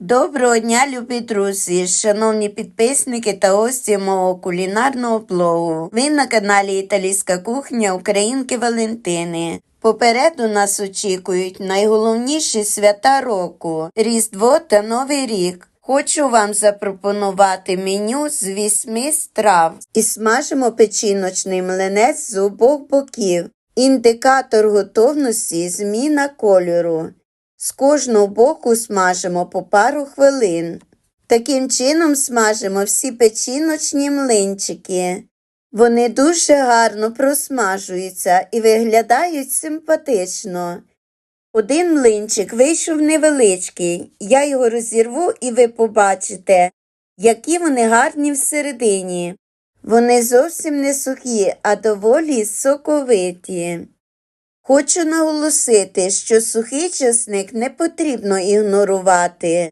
Доброго дня, любі друзі, шановні підписники та гості мого кулінарного блогу. Ви на каналі Італійська кухня Українки Валентини. Попереду нас очікують найголовніші свята року Різдво та Новий рік. Хочу вам запропонувати меню з вісьми страв. І смажимо печіночний млинець з обох боків. Індикатор готовності зміна кольору. З кожного боку смажимо по пару хвилин. Таким чином смажимо всі печіночні млинчики. Вони дуже гарно просмажуються і виглядають симпатично. Один млинчик вийшов невеличкий. Я його розірву і ви побачите, які вони гарні всередині. Вони зовсім не сухі, а доволі соковиті. Хочу наголосити, що сухий часник не потрібно ігнорувати.